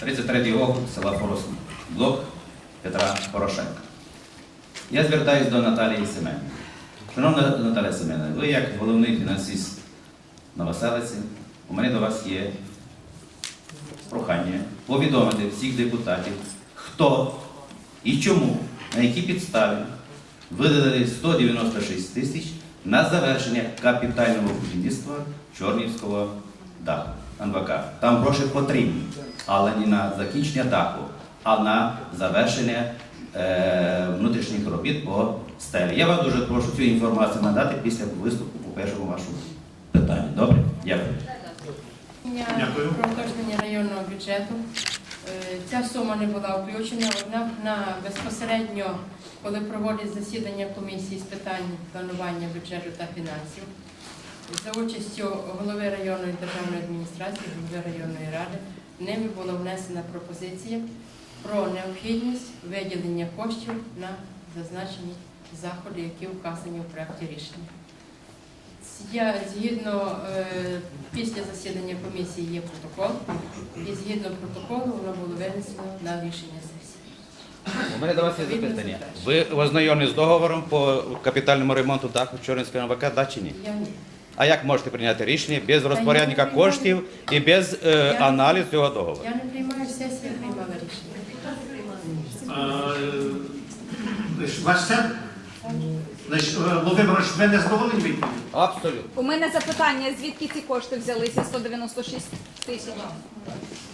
33 округ села Поросне, блок Петра Порошенка. Я звертаюся до Наталії Семенівни. Шановна Наталія Семенівна, ви як головний фінансист Новоселиці, у мене до вас є прохання повідомити всіх депутатів, хто і чому, на якій підставі видалили 196 тисяч на завершення капітального будівництва Чорнівського даху НВК. Там гроші потрібні, але не на закінчення даху, а на завершення е, внутрішніх робіт по стелі. Я вас дуже прошу цю інформацію надати після виступу по першому вашому питанню. Добре? Дякую. Дякую. Про уточнення районного бюджету. Е, Ця сума не була включена, однак на безпосередньо, коли проводять засідання комісії з питань планування бюджету та фінансів, за участю голови районної державної адміністрації, голови районної ради, ними була внесена пропозиція про необхідність виділення коштів на зазначені заходи, які вказані у проєкті рішення. Я згідно е, після засідання комісії є протокол, і згідно протоколу воно було винесено на рішення сесії. У мене до вас є запитання. Ви ознайомлені з договором по капітальному ремонту даху Чорнівського МВК, да чи ні? Я ні. А як можете прийняти рішення без розпорядника коштів і без е, аналізу цього договору? Я не приймаю сесію, я приймала рішення. Е, Ваш? Значить, е, ви не задоволені відповідь? Абсолютно. У мене запитання, звідки ці кошти взялися 196 тисяч?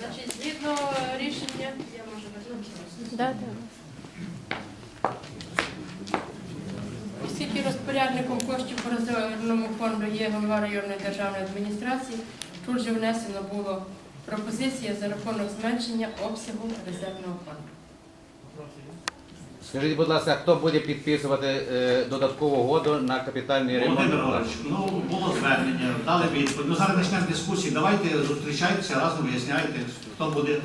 Значить, згідно рішення, я можу вернутися. Оскільки розпорядником коштів по резервному фонду є голова районної державної адміністрації, тут же внесено було пропозиція за рахунок зменшення обсягу резервного фонду. Скажіть, будь ласка, хто буде підписувати е, додаткову угоду на капітальний ремонт? Володимир Іванович, ну було звернення, дали відповідь. Ну зараз почнемо дискусії. Давайте зустрічайтеся разом, виясняйте, хто буде.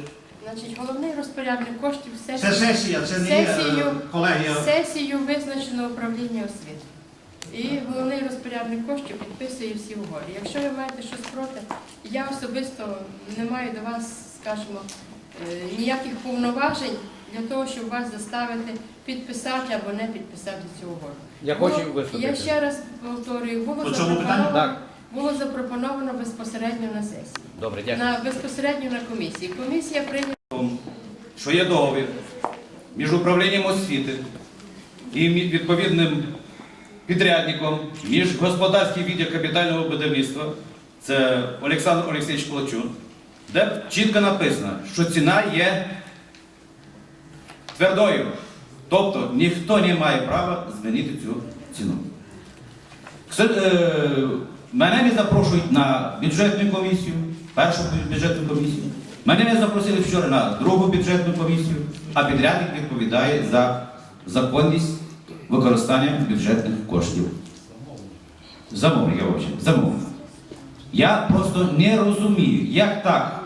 Значить, головний розпорядник коштів Це сесія, це не є, е, Сесію. колегія. сесію визначено управління освіти. І головний розпорядник коштів підписує всі угоди. Якщо ви маєте щось проти, я особисто не маю до вас, скажімо, е, ніяких повноважень для того, щоб вас заставити підписати або не підписати цю угоду. Я хочу Було- виступити. Я ще раз повторюю, було По цьому запропоновано. Так. було запропоновано безпосередньо на сесії. Добре, дякую. На безпосередньо на комісії. Комісія прийняла. Що є договір між управлінням освіти і відповідним підрядником, між господарським відділ капітального будівництва, це Олександр Олексійович Плачун, де чітко написано, що ціна є твердою. Тобто ніхто не має права змінити цю ціну. Е, Мене не запрошують на бюджетну комісію, першу бюджетну комісію. Мене не запросили вчора на другу бюджетну комісію, а підрядник відповідає за законність використання бюджетних коштів. Замовник, я вибачаю, замовник. Я просто не розумію, як так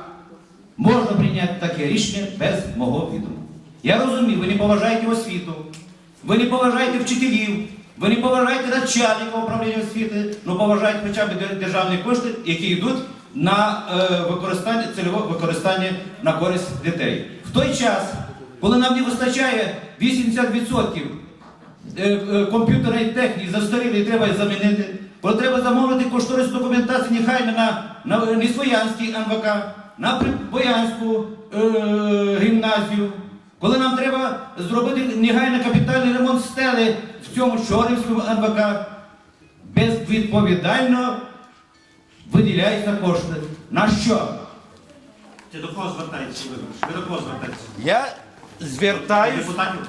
можна прийняти таке рішення без мого відома. Я розумію, ви не поважаєте освіту, ви не поважаєте вчителів, ви не поважаєте начальника управління освіти, але поважаєте хоча б державні кошти, які йдуть на е, використання, цільове використання на користь дітей. В той час, коли нам не вистачає 80% е, е, комп'ютерної техніки застарілі треба замінити. Бо треба замовити кошторисну документацію нехай на, на Несвоянський МВК, на Боянську е, гімназію. Коли нам треба зробити негайно капітальний ремонт стели в цьому Чорнівському МВК, безвідповідально виділяються кошти. На що? Ти до кого звертаєтеся, Ви до кого звертаєтеся? Я звертаюсь, депутатів?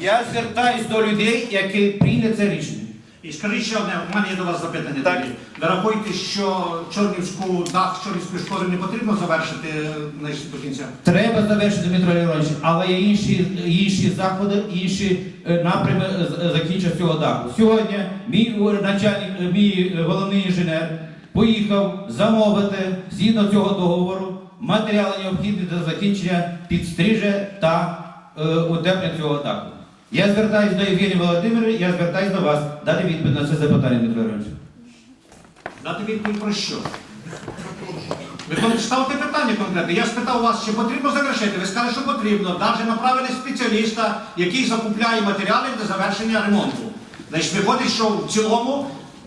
я звертаюсь до людей, які прийняли це рішення. І скажіть ще одне, у мене є до вас запитання. Так. тоді. Що Чорнівську дах Чорнівської школи не потрібно завершити е, значить, до кінця? Треба завершити Дмитро Леонідович, але є інші, інші заходи, інші е, напрями е, з- е, закінчення цього даху. Сьогодні мій е, начальник, е, мій е, головний інженер поїхав замовити згідно цього договору матеріали необхідні для закінчення підстрижа та е, утеплення цього даху. Я звертаюся до Євгенії Володимировича, я звертаюся до вас дати відповідь на це запитання, Дмитро Леонідович. Дати відповідь про що? Ви коли ставите питання конкретне, я спитав вас, чи потрібно завершити. Ви сказали, що потрібно. Навіть направили спеціаліста, який закупляє матеріали для завершення ремонту. Значить, виходить, що в цілому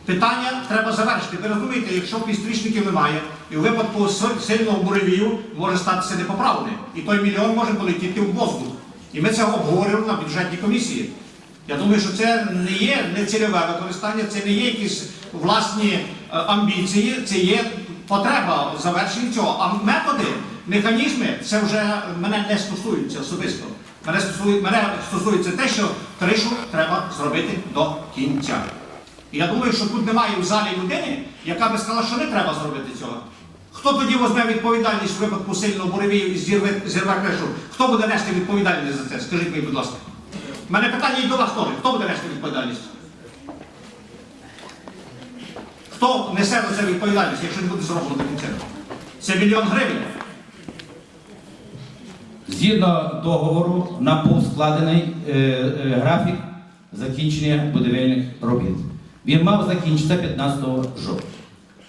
питання треба завершити. Ви розумієте, якщо підстрічників немає, і в випадку сильного буревію може статися непоправне. І той мільйон може полетіти в воздух. І ми це обговорювали на бюджетній комісії. Я думаю, що це не є нецільове використання, це не є якісь власні е, амбіції, це є потреба в завершенні цього. А методи, механізми, це вже мене не стосується особисто. Мене стосується те, що кришу треба зробити до кінця. Я думаю, що тут немає в залі людини, яка би сказала, що не треба зробити цього. Хто тоді візьме відповідальність в випадку сильного буревію і зірве, зірве кришу? Хто буде нести відповідальність за це? Скажіть мені, будь ласка. У мене питання і до вас теж. Хто буде нести відповідальність? Хто несе за це відповідальність, якщо не буде зроблено до кінця? Це мільйон гривень. Згідно договору, нам був складений е, е, графік закінчення будівельних робіт. Він мав закінчитися 15 жовтня.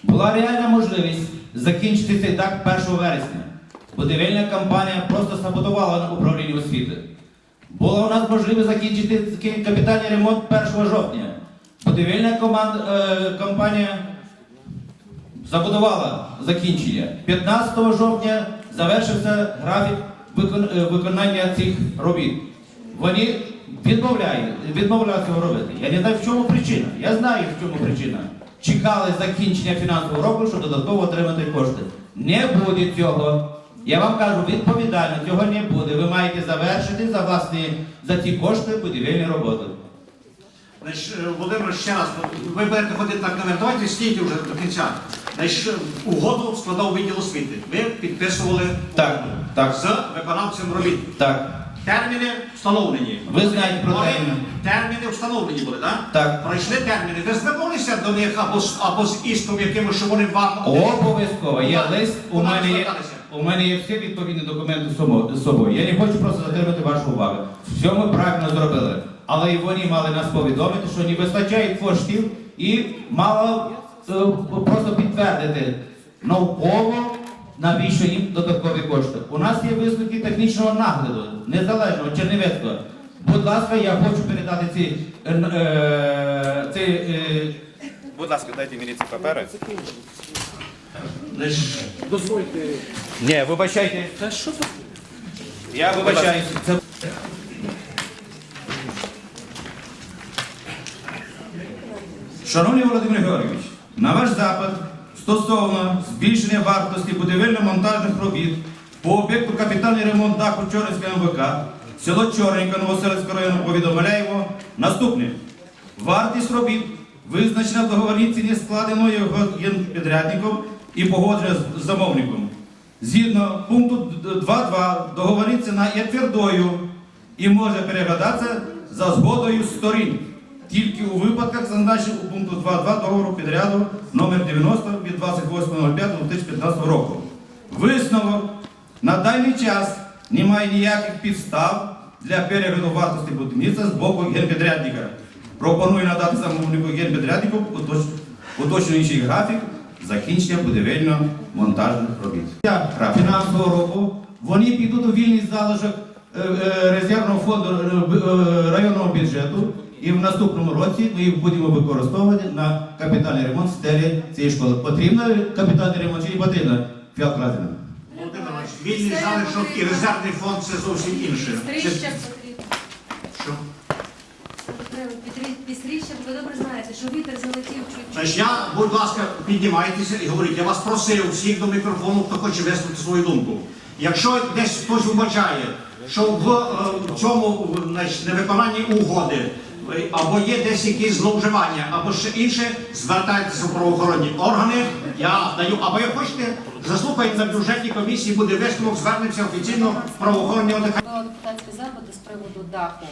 Була реальна можливість закінчити цей так 1 вересня. Будівельна компанія просто саботувала на управлінні освіти. Була у нас можливість закінчити капітальний ремонт 1 жовтня. Будівельна е, компанія забудувала закінчення. 15 жовтня завершився графік е, виконання цих робіт. Вони відмовляються цього робити. Я не знаю, в чому причина. Я знаю, в чому причина. Чекали закінчення фінансового року, щоб додатково отримати кошти. Не буде цього. Я вам кажу, відповідально, цього не буде. Ви маєте завершити за власні за ці кошти будівельні роботи. Значить, е, Володимир, ще раз, ви будете ходити так наверх. Давайте стійте вже до кінця. Значить, е, угоду складав відділ освіти. Ви підписували Так, угоду так. з виконавцем робіт. Так. Терміни встановлені. Ви знаєте про терміни. Терміни встановлені були, так? Так. Пройшли терміни. Ви звернулися до них або з, або з іском якимось, щоб вони вам Обов'язково. Є лист, у мене є, у мене є всі відповідні документи з собою- з собою. Я не хочу просто затримати вашу увагу. Все ми правильно зробили. Але і вони мали нас повідомити, що не вистачає коштів і мало е, просто підтвердити науково, навіщо їм додаткові кошти. У нас є висновки технічного нагляду, незалежного Чернівецького. Будь ласка, я хочу передати ці. е, е, ці е, Будь ласка, дайте мені ці папери. Значить, Ні, вибачайте. Я вибачаюся. Це... Шановний Володимир Георгійович, на ваш запит стосовно збільшення вартості будівельно-монтажних робіт по об'єкту капітальний ремонт даху Чорницького МВК, село Чорненька Новоселицького району повідомляємо наступне. Вартість робіт визначена в договорній ціні складеної підрядником і погоджена з замовником. Згідно пункту 2.2 договорні ціна є твердою і може переглядатися за згодою сторін. Тільки у випадках, зазначених у пункту 2.2 договору підряду номер 90 від 28.05.2015 року. Висновок на даний час немає ніяких підстав для перегляду вартості будівництва з боку генпідрядника. Пропоную надати замовнику генпідряднику уточ- уточнюючий графік закінчення будівельно-монтажних робіт. Фінансового року вони підуть у вільний залишок е, е, резервного фонду е, районного бюджету. І в наступному році ми їх будемо використовувати на капітальний ремонт стелі цієї школи. Потрібно капітальний ремонт чи не потрібно? Володимир Іванович, вільний залишок і резервний фонд це зовсім інше. Це- Стріща потрібно. що? Пістріща, ви добре знаєте, що вітер залетів чуть-чуть. Значить, я, будь ласка, піднімайтеся і говоріть. Я вас просив всіх до мікрофону, хто хоче висловити свою думку. Якщо десь хтось вбачає, що в, е, в цьому значить, невиконанні угоди або є десь якісь зловживання, або ще інше, звертайтеся в правоохоронні органи. Я даю, або як хочете, заслухайте на бюджетній комісії, буде висновок, звернемося офіційно в правоохоронні органи. Депутатські запити з приводу даху.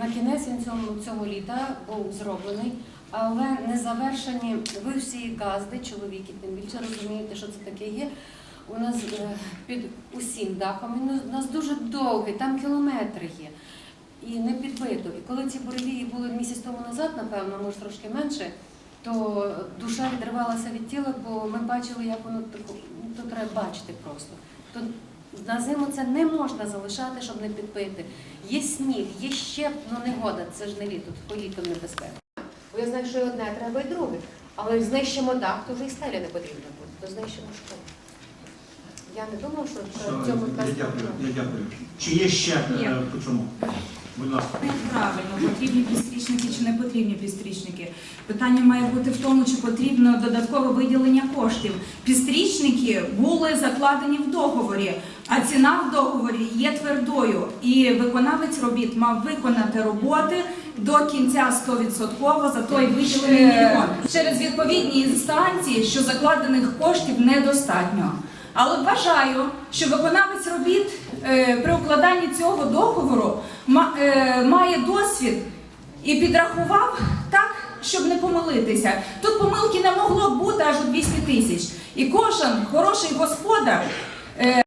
На кінець він цього, цього літа був зроблений, але не завершені. Ви всі газди, чоловіки, тим більше розумієте, що це таке є. У нас е, під усім дахом він у нас дуже довгий, там кілометри є. І не підбито. І коли ці буревії були місяць тому назад, напевно, може трошки менше, то душа відривалася від тіла, бо ми бачили, як воно тако- то треба бачити просто. То на зиму це не можна залишати, щоб не підпити. Є сніг, є щеп, ну негода, це ж не літо, то літом небезпека. Бо я знаю, що і одне треба, і друге. Але знищимо дах, то вже і стеля не потрібно буде, то знищимо школу. Я не думаю, що в цьому Я дякую, я дякую. Чи є ще е, по чому? Будь ласка. Неправильно, потрібні підстрічники чи не потрібні підстрічники. Питання має бути в тому, чи потрібно додаткове виділення коштів. Підстрічники були закладені в договорі, а ціна в договорі є твердою. І виконавець робіт мав виконати роботи до кінця 100% за той виділений мільйон. Через відповідні інстанції, що закладених коштів недостатньо. Але вважаю, що виконавець робіт е, при укладанні цього договору має досвід і підрахував так, щоб не помилитися. Тут помилки не могло бути аж у 200 тисяч. І кожен хороший господар, е,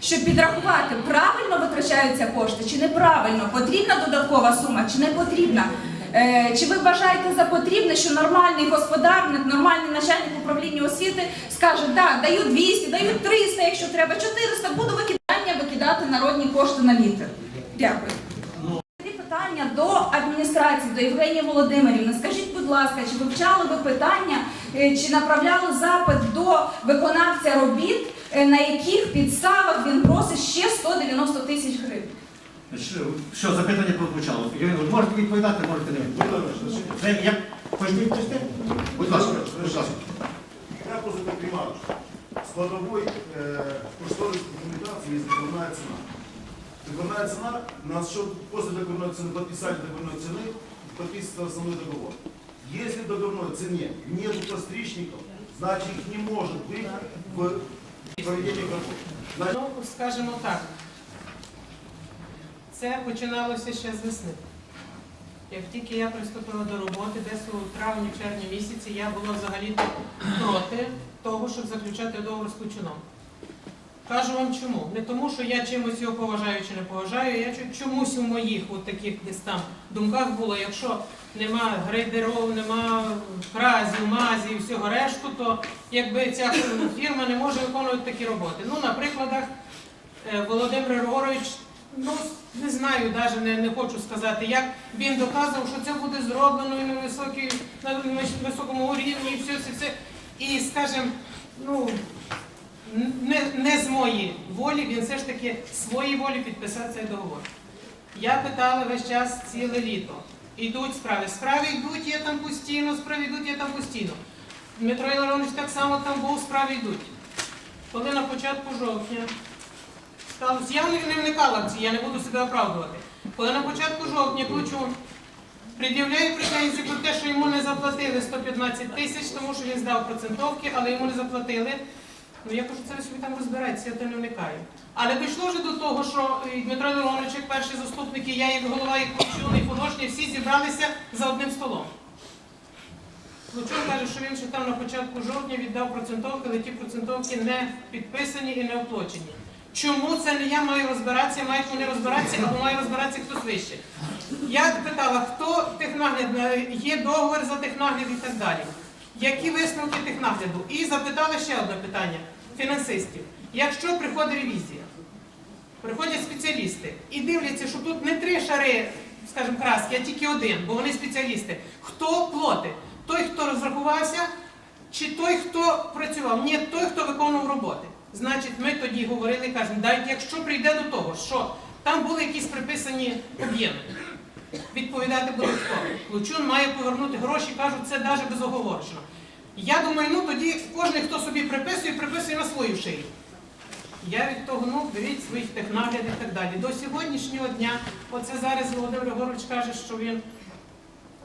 щоб підрахувати, правильно витрачаються кошти чи неправильно, потрібна додаткова сума чи не потрібна. Е, Чи ви вважаєте за потрібне, що нормальний господарник, нормальний начальник управління освіти скаже, да, даю 200, даю 300, якщо треба, 400, буду викидання викидати народні кошти на вітер. Дякую. Питання до адміністрації, до Євгенії Володимирівни. Скажіть, будь ласка, чи вивчали ви питання, е, чи направляли запит до виконавця робіт, е, на яких підставах він просить ще 190 тисяч гривень? Що, що запитання прозвучало? Можете відповідати, можете не відповідати. Як хочете відповісти? Будь ласка, будь ласка. Я просто так понимаю, что складовой э, кошторисной документации есть договорная цена. Договорная цена, на счет после договорной цены, подписания договорной цены, подписывается основной договор. Если в договорной цене нет постричников, значит их не может быть в проведении работ. Значит, Ну, скажімо так, це починалося ще з весни. Як тільки я приступила до роботи, десь у травні-червні місяці, я була взагалі проти того, щоб заключати договор з Кучуном. Кажу вам чому. Не тому, що я чимось його поважаю чи не поважаю, я чомусь у моїх от таких десь там думках було, якщо нема грейдеров, нема кразів, мазів всього решту, то якби ця фірма не може виконувати такі роботи. Ну, на прикладах е, Володимир Григорович, ну не знаю, навіть не, не хочу сказати, як він доказував, що це буде зроблено на високій, на високому рівні, і все, все, все. І скажімо, ну не, не з моєї волі, він все ж таки своїй волі підписав цей договор. Я питала весь час ціле літо. Йдуть справи. Справи йдуть, є там постійно, справи йдуть, є там постійно. Дмитро Іларонович так само там був, справи йдуть. Коли на початку жовтня сталося, я не вникала в ці, я не буду себе оправдувати. Коли на початку жовтня Ключун пред'являє претензію про те, що йому не заплатили 115 тисяч, тому що він здав процентовки, але йому не заплатили. Ну я кажу, це собі там розбирається, я то не вникаю. Але дійшло вже до того, що Дмитро Леонович, як перший заступник, і я, як голова, Ключун, і Подошня, всі зібралися за одним столом. Лучун каже, що він ще там на початку жовтня віддав процентовки, але ті процентовки не підписані і не оплачені. Чому це не я маю розбиратися, мають вони розбиратися, або має розбиратися хтось вище? Я питала, хто технагляд, е, є договір за технагляд і так далі. Які висновки технагляду? І запитала ще одне питання фінансистів. Якщо приходить ревізія, приходять спеціалісти і дивляться, що тут не три шари, скажімо, краски, а тільки один, бо вони спеціалісти. Хто платить? Той, хто розрахувався, чи той, хто працював? Ні, той, хто виконував роботи. Значить, ми тоді говорили, кажемо, дайте, якщо прийде до того, що там були якісь приписані об'єми, відповідати буде хто. Лучун має повернути гроші, кажуть, це навіть безоговорочно. Я думаю, ну тоді кожен, хто собі приписує, приписує на свою шию. Я від того, ну, беріть своїх технагляд і так далі. До сьогоднішнього дня, оце зараз Володимир Григорович каже, що він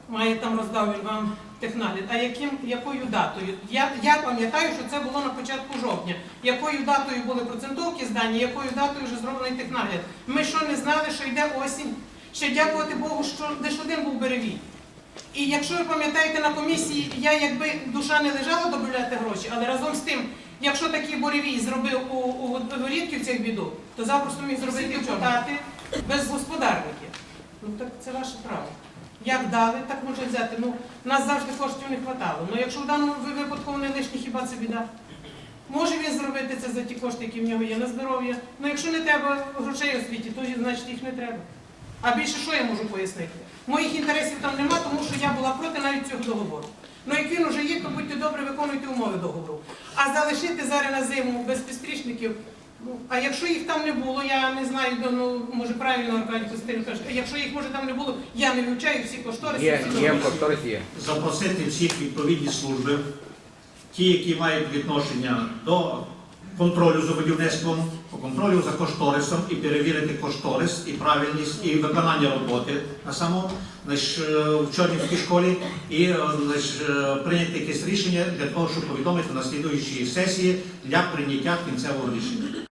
має там роздав він вам технагляд. А яким, якою датою? Я, я пам'ятаю, що це було на початку жовтня. Якою датою були процентовки здані, якою датою вже зроблений технагляд. Ми що не знали, що йде осінь? Ще дякувати Богу, що лише один був беревій. І якщо ви пам'ятаєте на комісії, я якби душа не лежала додати гроші, але разом з тим, якщо такий буревій зробив у, у Горідківцях біду, то запросто міг зробити депутати без господарників. Ну так це ваше право. Як дали, так можна взяти. Ну, нас завжди коштів не вистачало. Ну якщо в даному випадку вони лишні, хіба це біда? Може він зробити це за ті кошти, які в нього є на здоров'я. Ну якщо не треба грошей у світі, то значить їх не треба. А більше що я можу пояснити? Моїх інтересів там нема, тому що я була проти навіть цього договору. Ну як він уже є, то будьте добрі, виконуйте умови договору. А залишити зараз на зиму без підстрічників. Ну, а якщо їх там не було, я не знаю, ну може правильно Аркадій Костель каже, якщо їх може там не було, я не вивчаю всі кошториси. Є, всі є кошторисі є. запросити всіх відповідні служби, ті, які мають відношення до контролю за будівництвом, по контролю за кошторисом і перевірити кошторис і правильність і виконання роботи на само значить, е, в Чорнівській школі і е, е, прийняти якесь рішення для того, щоб повідомити на слідуючій сесії для прийняття кінцевого рішення.